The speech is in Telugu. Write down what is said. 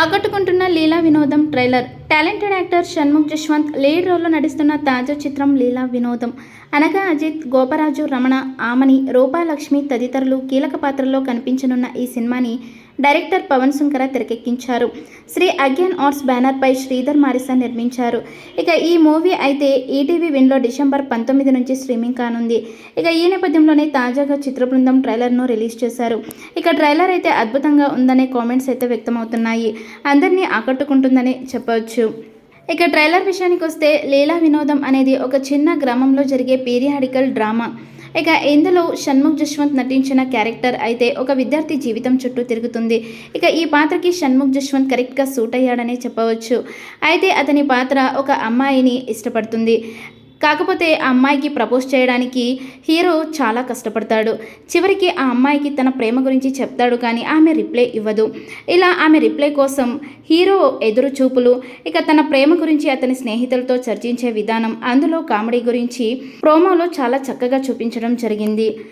ఆకట్టుకుంటున్న Leela Vinodam trailer. Talented actor Shanmukh Jaswanth lead రోల్లో నటిస్తున్న తాజా చిత్రం లీలా వినోదం. అనగా అజిత్ గోపరాజు రమణ ఆమని రూపాలక్ష్మి తదితరులు కీలక పాత్రల్లో కనిపించనున్న ఈ సినిమాని డైరెక్టర్ పవన్ శంకర తెరకెక్కించారు. శ్రీ అగ్యాన్ ఆర్ట్స్ బ్యానర్పై శ్రీధర్ మారిసా నిర్మించారు. ఇక ఈ మూవీ అయితే ఈటీవీ విన్లో డిసెంబర్ పంతొమ్మిది నుంచి స్ట్రీమింగ్ కానుంది. ఇక ఈ నేపథ్యంలోనే తాజాగా చిత్ర బృందం ట్రైలర్ను రిలీజ్ చేశారు. ఇక ట్రైలర్ అయితే అద్భుతంగా ఉందనే కామెంట్స్ అయితే వ్యక్తమవుతున్నాయి. అందరినీ ఆకట్టుకుంటుందని చెప్పవచ్చు ఇక ట్రైలర్ విషయానికి వస్తే లీలా వినోదం అనేది ఒక చిన్న గ్రామంలో జరిగే పీరియాడికల్ డ్రామా. ఇక ఇందులో షణ్ముఖ్ జశ్వంత్ నటించిన క్యారెక్టర్ అయితే ఒక విద్యార్థి జీవితం చుట్టూ తిరుగుతుంది. ఇక ఈ పాత్రకి షణ్ముఖ్ జశ్వంత్ కరెక్ట్గా సూట్ అయ్యాడనే చెప్పవచ్చు. అయితే అతని పాత్ర ఒక అమ్మాయిని ఇష్టపడుతుంది. కాకపోతే ఆ అమ్మాయికి ప్రపోజ్ చేయడానికి హీరో చాలా కష్టపడతాడు. చివరికి ఆ అమ్మాయికి తన ప్రేమ గురించి చెప్తాడు కానీ ఆమె రిప్లై ఇవ్వదు. ఇలా ఆమె రిప్లై కోసం హీరో ఎదురు చూపులు ఇక తన ప్రేమ గురించి అతని స్నేహితులతో చర్చించే విధానం అందులో కామెడీ గురించి ప్రోమోలో చాలా చక్కగా చూపించడం జరిగింది.